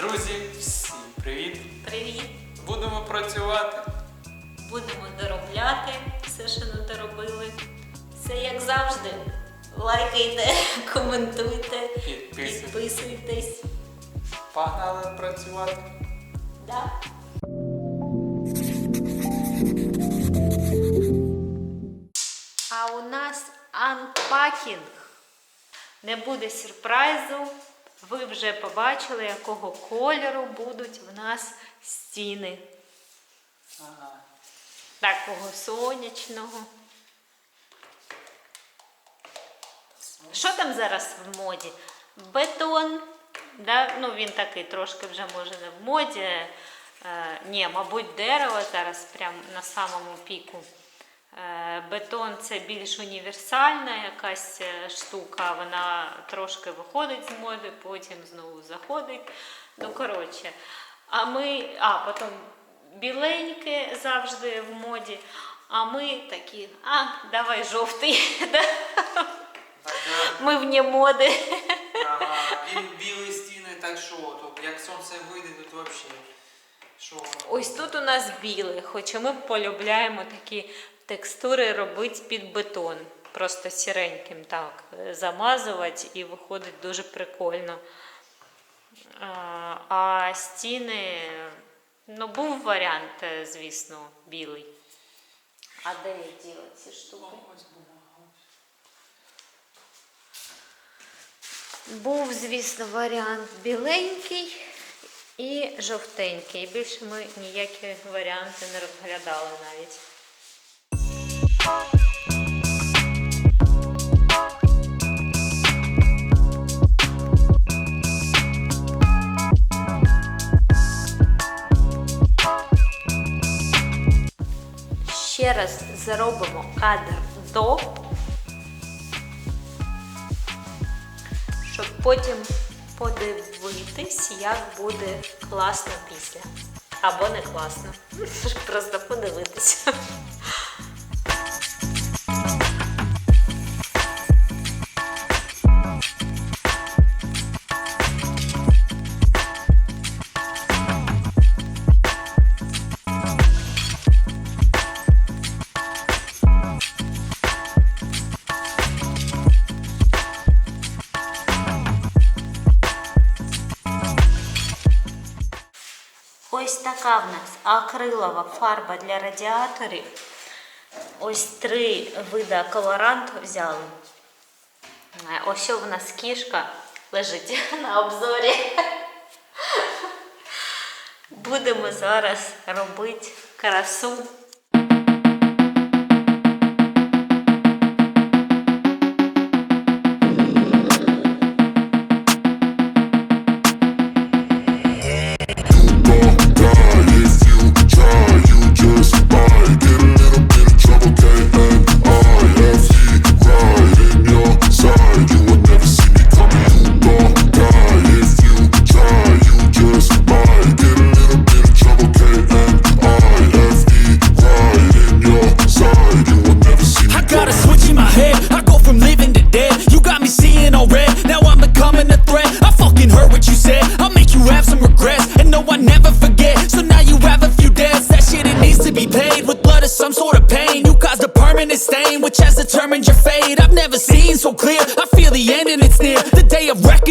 Друзі, всім привіт! Привіт! Будемо працювати. Будемо доробляти все, що не доробили. Все як завжди. Лайкайте, коментуйте, Підписуйтесь. підписуйтесь. Погнали працювати. Да? А у нас анпакінг. Не буде сюрпризу. Ви вже побачили, якого кольору будуть в нас стіни. Ага. Такого сонячного. Що там зараз в моді? Бетон. Да? Ну, він такий трошки вже може не в моді. Е, ні, мабуть, дерево зараз прямо на самому піку. Е, бетон це більш універсальна якась е, штука, вона трошки виходить з моди, потім знову заходить. Ну, коротше. А ми, а потім біленьке завжди в моді. А ми такі, а, давай жовтий. Ми вне моди. ага. Білі стіни, так що, то як сонце вийде, то взагалі. Ось тут у нас біле, хоча ми полюбляємо такі текстури робити під бетон. Просто сіреньким так замазувати і виходить дуже прикольно. А, А стіни, ну, був варіант, е, звісно, білий. А де я діла ці штуки? Був, звісно, варіант біленький і жовтенький. Більше ми ніякі варіанти не розглядали навіть. Ще раз заробимо кадр до, щоб потім подивитись, як буде класно після. Або не класно. Просто подивитися. Акрилова фарба для радіаторів. Ось три види колоранту взяли. Ось в нас кішка лежить на обзорі. Будемо зараз робити красу.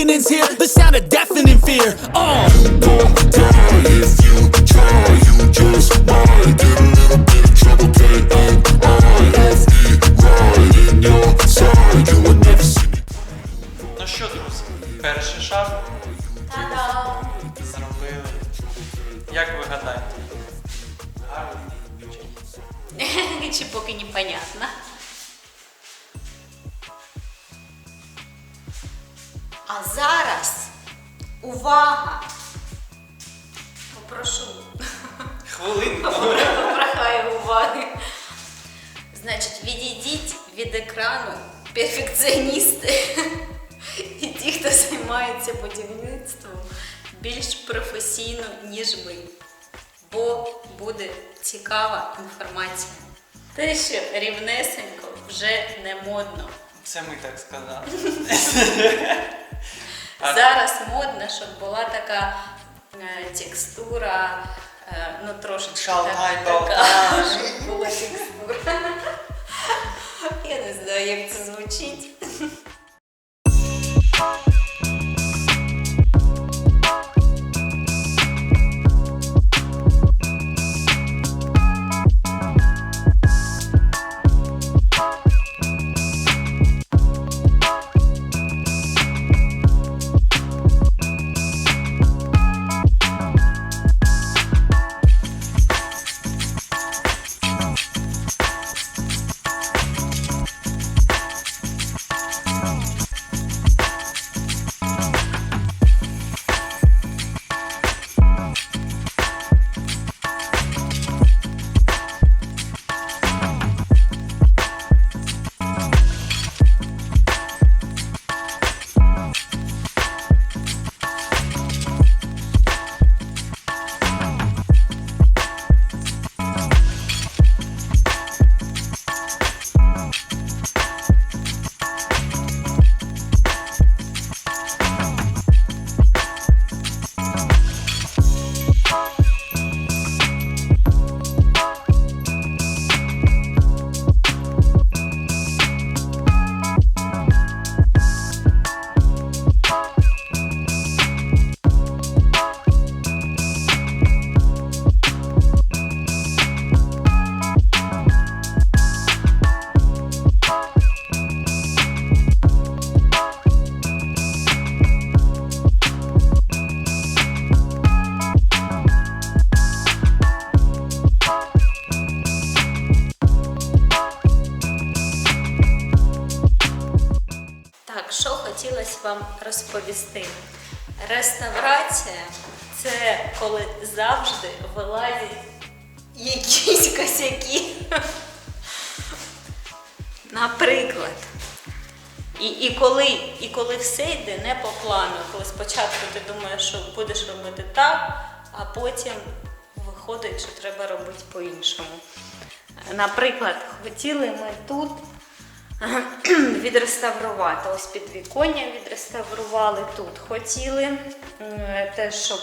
Here. The sound of deafening fear. Oh. Увага! Попрошу. Хвилинку. Попрохаю уваги. Значить, відійдіть від екрану перфекціоністи і ті, хто займається будівництвом більш професійно, ніж ми. Бо буде цікава інформація. Те, що рівнесенько вже не модно. Це ми так сказали. Зараз модно, щоб була така е, текстура, е, ну трошечки така- щоб була текстура. Я не знаю, як це звучить. Наприклад. І, і, коли, і коли все йде не по плану, коли спочатку ти думаєш, що будеш робити так, а потім виходить, що треба робити по-іншому. Наприклад, хотіли ми тут відреставрувати. Ось підвіконня відреставрували тут. Хотіли те, щоб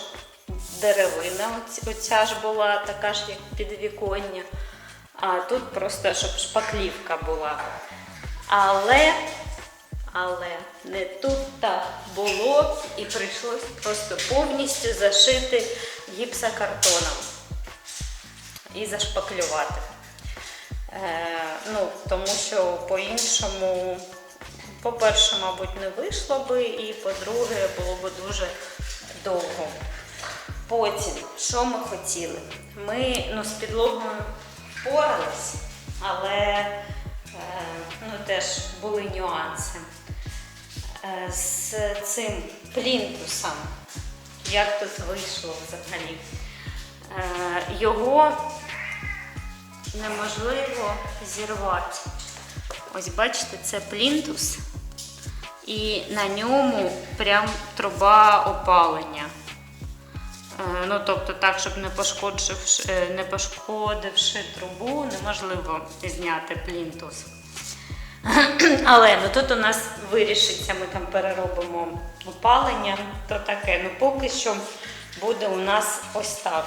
деревина оця ж була така ж, як підвіконня. А тут просто щоб шпаклівка була. Але, але не тут так було і прийшлось просто повністю зашити гіпсокартоном і зашпаклювати. Е, ну, тому що по-іншому, по-перше, мабуть, не вийшло би, і по-друге, було б дуже довго. Потім, що ми хотіли? Ми ну, з підлогою впорались, але е, ну, теж були нюанси. Е, з цим плінтусом, як тут вийшло взагалі. Е, його неможливо зірвати. Ось бачите, це плінтус, і на ньому прям труба опалення. Е, Ну, тобто так, щоб не пошкодивши, е, не пошкодивши трубу, неможливо зняти плінтус. Але ну, тут у нас вирішиться, ми там переробимо опалення, то таке. Ну поки що буде у нас ось так.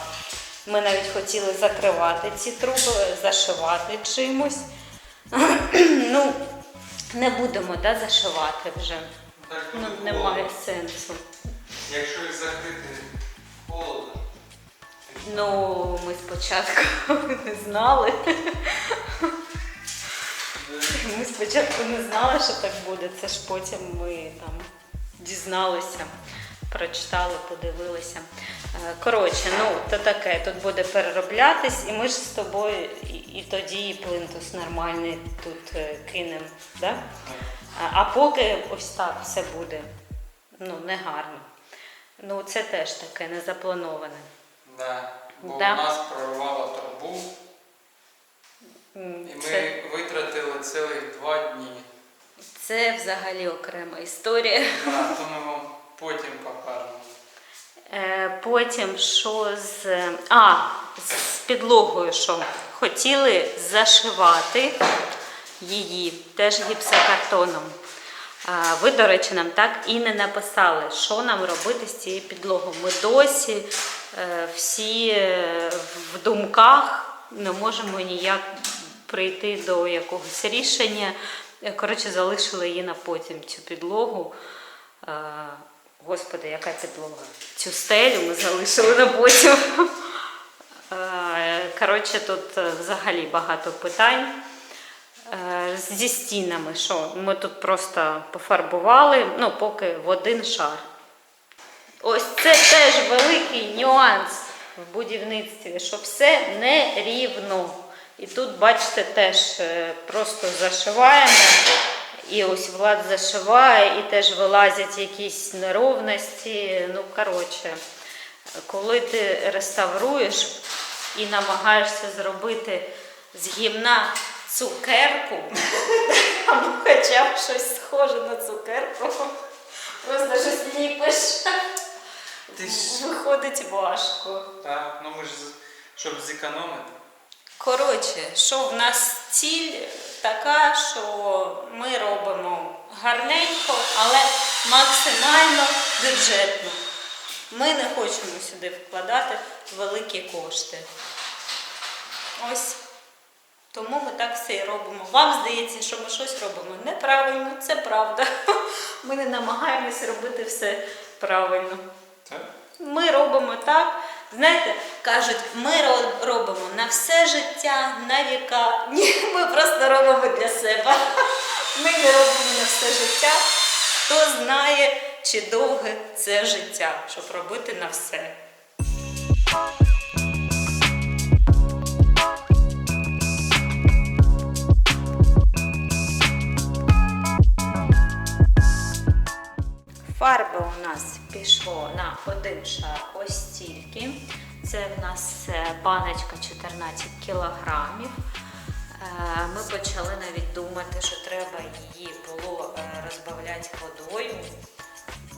Ми навіть хотіли закривати ці труби, зашивати чимось. ну, не будемо да, зашивати вже. Так Ну, немає сенсу. Якщо їх закрити холодно, Ну, ми спочатку не знали. Ми спочатку не знали, що так буде. Це ж потім ми там дізналися, прочитали, подивилися. Е, Коротше, ну то таке, тут буде перероблятись, і ми ж з тобою і, і тоді і плинтус нормальний тут е, кинемо. Да? А, а поки ось так все буде ну, негарно. Ну, це теж таке незаплановане. да. бо Да. у нас прорвало трубу, і ми витратили цілих два дні. це взагалі окрема історія. Да, то ми вам потім покажемо. Е, Потім що з. А, з підлогою що? Хотіли зашивати її теж гіпсокартоном. Ви, до речі, нам так і не написали, що нам робити з цією підлогою. Ми досі е, всі е, в думках не можемо ніяк прийти до якогось рішення. Коротше, залишили її на потім цю підлогу. Е, Господи, яка підлога? Цю стелю ми залишили на потім. Коротше, тут взагалі багато питань. Е, Зі стінами, що ми тут просто пофарбували, ну, поки в один шар. Ось це теж великий нюанс в будівництві, що все нерівно. І тут, бачите, теж е, просто зашиваємо. І ось Влад зашиває, і теж вилазять якісь неровності. Ну, коротше, коли ти реставруєш і намагаєшся зробити з гімна цукерку, або хоча б щось схоже на цукерку, просто щось ліпиш. Ти ж Виходить важко. так, ну ми ж щоб зекономити. Коротше, що в нас ціль така, що ми робимо гарненько, але максимально бюджетно. Ми не хочемо сюди вкладати великі кошти. Ось. Тому ми так все і робимо. Вам здається, що ми щось робимо неправильно, це правда. Ми не намагаємось робити все правильно. Так? Ми робимо так. Знаєте, кажуть, ми робимо на все життя, на віка. Ні, ми просто робимо для себе. Ми не робимо на все життя. Хто знає, чи довге це життя, щоб робити на все. Пішло на один шар ось стільки. Це в нас е, баночка 14 кілограмів. Е, Ми почали навіть думати, що треба її було е, розбавляти водою,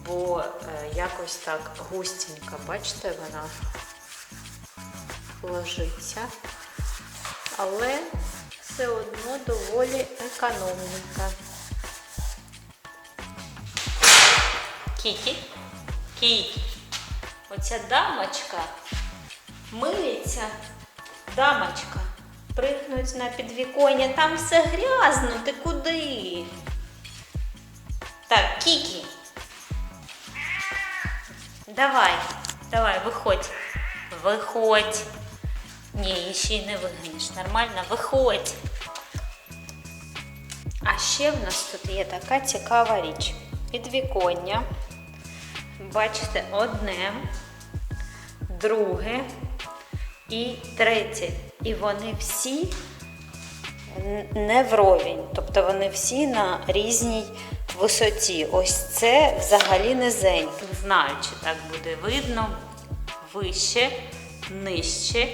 бо якось так густенько, бачите, вона ложиться. Але все одно доволі економненька. Кіті. Кіті. Оця дамочка миється. Дамочка. Пригнуть на підвіконня. Там все грязно. Ти куди? Так, Кікі. Давай, давай, виходь. Виходь. Ні, її ще й не вигониш. Нормально, виходь. А ще в нас тут є така цікава річ. Підвіконня. Бачите, одне, друге і третє. І вони всі не вровень. Тобто вони всі на різній висоті. Ось це взагалі низеньке. Не знаю, чи так буде видно. Вище, нижче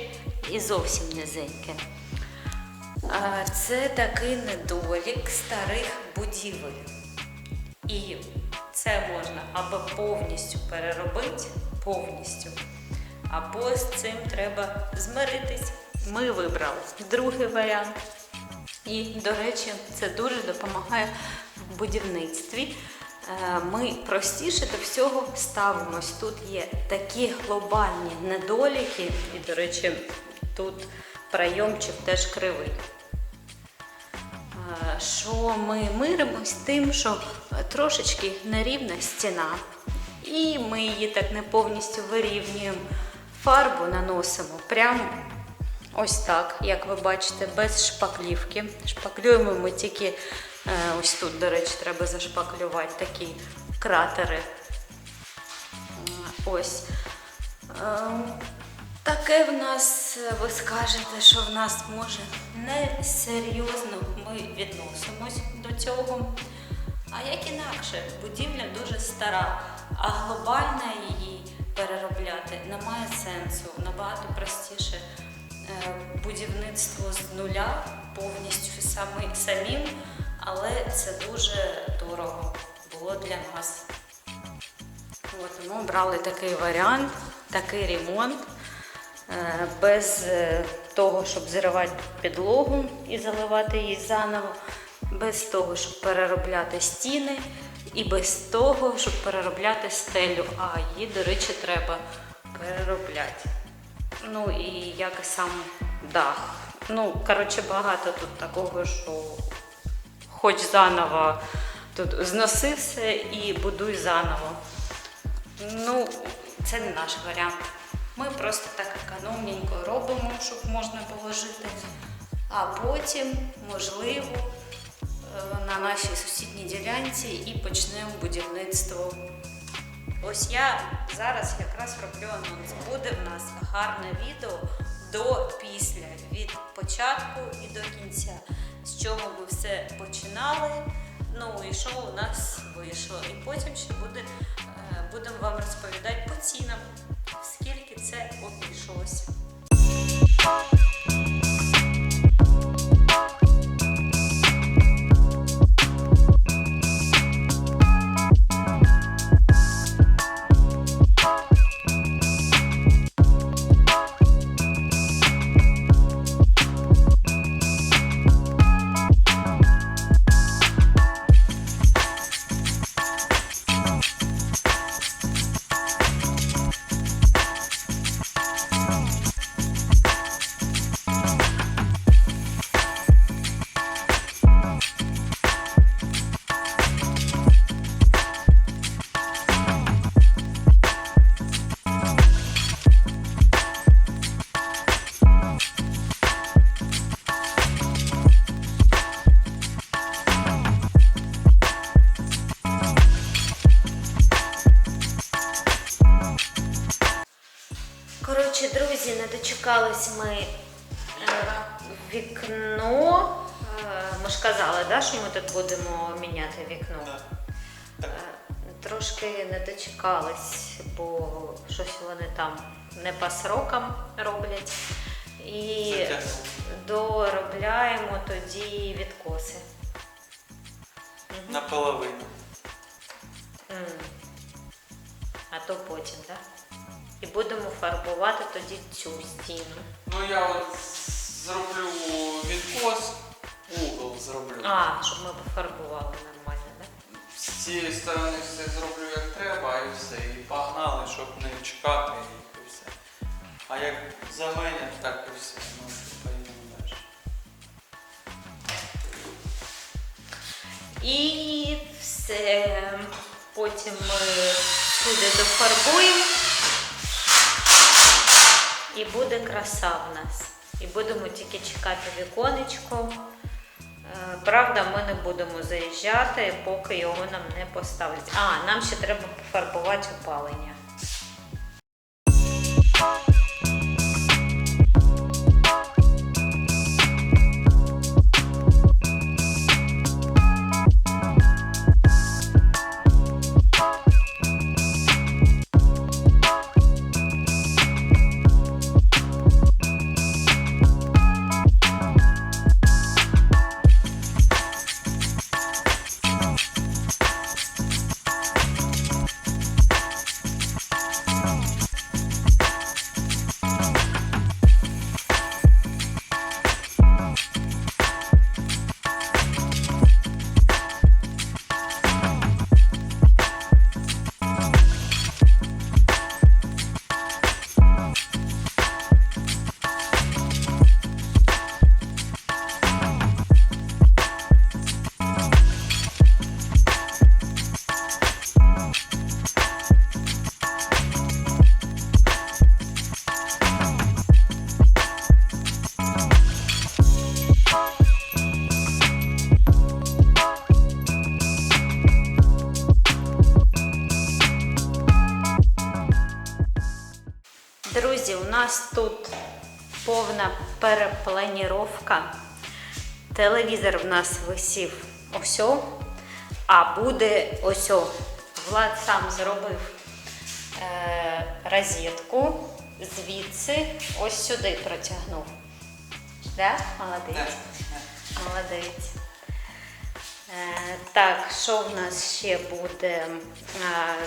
і зовсім низеньке. Це такий недолік старих будівель. І це можна або повністю переробити, повністю, або з цим треба змиритись. Ми вибрали другий варіант. І, до речі, це дуже допомагає в будівництві. Е, Ми простіше до всього ставимось. Тут є такі глобальні недоліки, і, до речі, тут прийомчик теж кривий. Що ми миримось тим, що трошечки нерівна стіна, і ми її так не повністю вирівнюємо. Фарбу наносимо прямо ось так, як ви бачите, без шпаклівки. Шпаклюємо ми тільки е, ось тут, до речі, треба зашпаклювати такі кратери. Е, Ось. Таке в нас, е, ви скажете, що в нас може несерйозно ми відносимось до цього. А як інакше, будівля дуже стара, а глобально її переробляти немає сенсу. Набагато простіше е, будівництво з нуля повністю самі, самим, але це дуже дорого було для нас. От, ми обрали такий варіант, такий ремонт. Е, Без е, того, щоб зривати підлогу і заливати її заново. без того, щоб переробляти стіни, і без того, щоб переробляти стелю. А її, до речі, треба переробляти. Ну і як і сам дах. Ну, коротше, багато тут такого, що хоч заново тут зноси все і будуй заново. Ну, це не наш варіант. Ми просто так економненько робимо, щоб можна було жити. А потім, можливо, е, на нашій сусідній ділянці і почнемо будівництво. Ось я зараз якраз роблю анонс. Буде в нас гарне відео до після, від початку і до кінця. З чого ми все починали, ну і що у нас вийшло. І потім ще буде, е, будемо вам розповідати по цінам, скільки це обійшлося. Дочекались ми е, вікно. Е, Ми ж казали, да, що ми тут будемо міняти вікно. Е, Трошки не дочекались, бо щось вони там не по срокам роблять. І доробляємо тоді відкоси. Наполовину. А то потім, так? І будемо фарбувати тоді цю стіну. Ну я от зроблю відкос, угол зроблю. А, щоб ми пофарбували нормально, так? З цієї сторони все зроблю як треба і все. І погнали, щоб не чекати і все. А як заменять, так і все. Ну, поїдемо далі. І все. Потім ми сюди дофарбуємо. І буде краса в нас. І будемо тільки чекати віконечко. Е, Правда, ми не будемо заїжджати, поки його нам не поставлять. А, нам ще треба пофарбувати опалення. Перепланіровка. Телевізор в нас висів ось, а буде ось. Влад сам зробив е, розетку, звідси ось сюди протягнув. Да? Молодець. Молодець. Е, так, що в нас ще буде? Е,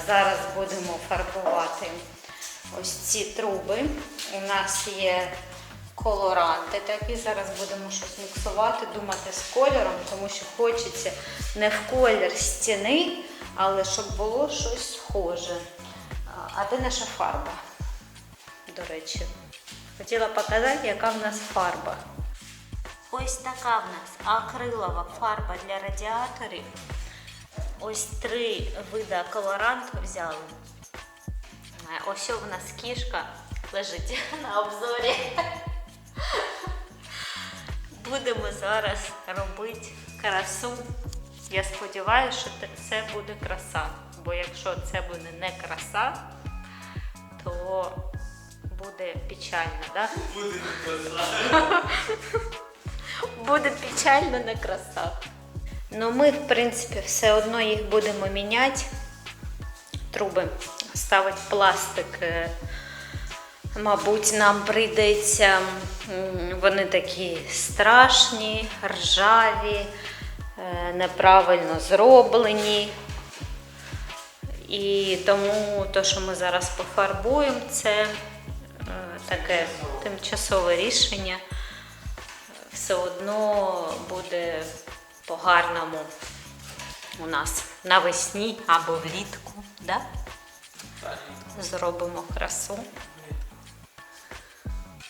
зараз будемо фарбувати ось ці труби. У нас є колоранти такі. Зараз будемо щось міксувати, думати з кольором, тому що хочеться не в колір стіни, але щоб було щось схоже. А- де наша фарба? До речі, хотіла показати, яка в нас фарба. Ось така в нас акрилова фарба для радіаторів. Ось три вида колоранту взяли. Ось у нас кішка лежить на обзорі. Будемо зараз робити красу. Я сподіваюся, що це буде краса. Бо якщо це буде не краса, то буде печально, так? Буде краса. Буде печально не краса. Ну ми, в принципі, все одно їх будемо міняти. Труби ставити пластик. Мабуть, нам прийдеться. Вони такі страшні, ржаві, е, неправильно зроблені. І тому те, що ми зараз пофарбуємо, це е, таке тимчасове рішення все одно буде по-гарному у нас навесні або влітку. Да? Зробимо красу.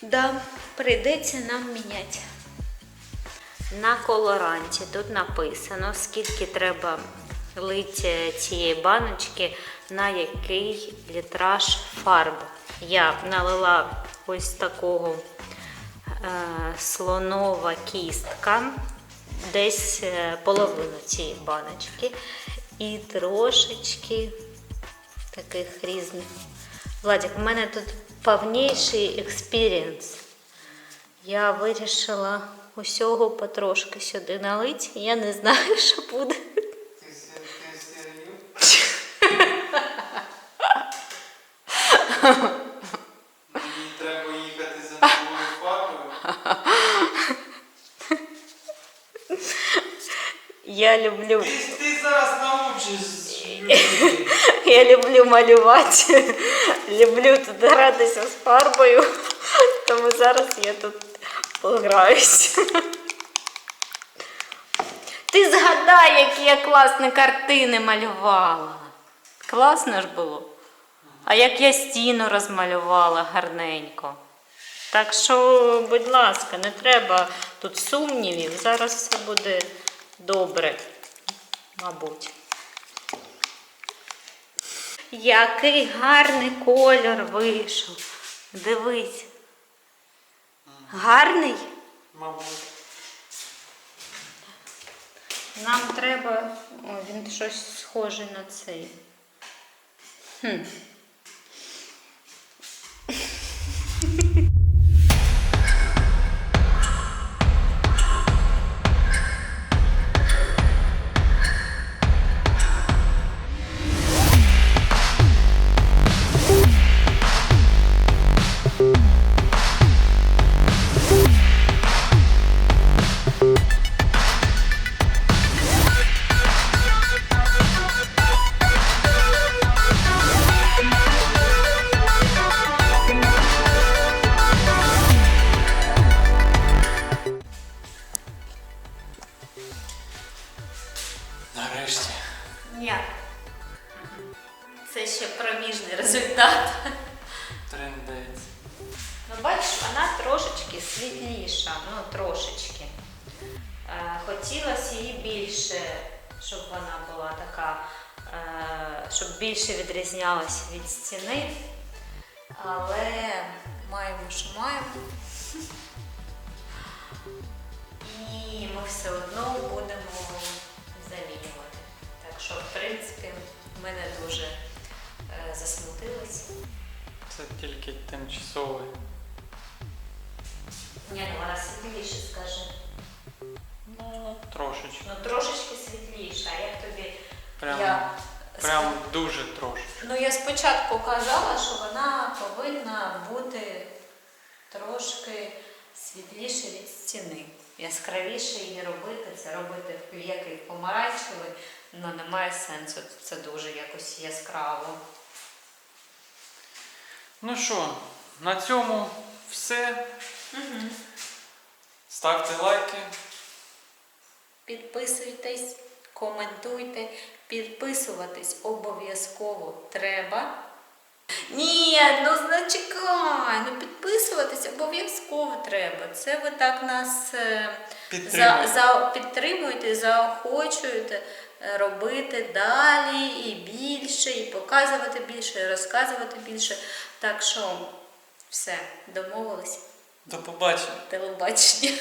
Да, прийдеться нам міняти. На колоранті тут написано, скільки треба лити цієї баночки, на який літраж фарби. Я налила ось такого е, слонова кістка, десь е, половину цієї баночки, і трошечки таких різних. Владик, у мене тут повніший експірієнс. Я вирішила усього потрошки сюди налити. Я не знаю, що буде. Ти се- ти серйозно? Мені треба їхати за новою фарбою. Я люблю. Ти, ти зараз научиш людей. Я люблю малювати, люблю тут гратися з фарбою, тому зараз я тут пограюсь. Ти згадай, які я класні картини малювала. Класно ж було. А як я стіну розмалювала гарненько. Так що, будь ласка, не треба тут сумнівів. Зараз все буде добре, мабуть. Який гарний кольор вийшов. Дивись. Гарний? Мабуть. Нам треба. О, він щось схожий на цей. Хм. Бачиш, вона трошечки світліша, ну трошечки. Е, хотілося її більше, щоб вона була така, е, щоб більше відрізнялася від стіни. Але маємо, що маємо. І ми все одно будемо замінювати. Так що, в принципі, ми не дуже е, засмутились. Це тільки тимчасовий. Ні, ну вона світліше, скажи. Ну, трошечки. Ну трошечки світліше, а як тобі Прям, я прям дуже трошечки. Ну я спочатку казала, що вона повинна бути трошки світліше від стіни. Яскравіше її робити, це робити в який помаранчевий, ну немає сенсу. Це дуже якось яскраво. Ну що, на цьому все. Ставте лайки. Підписуйтесь, коментуйте, підписуватись обов'язково треба. Ні, ну зачекай, ну підписуватись обов'язково треба. Це ви так нас е, за, за, підтримуєте, заохочуєте е, робити далі і більше, і показувати більше, і розказувати більше. Так що все, домовились. До побачення. Телебачення.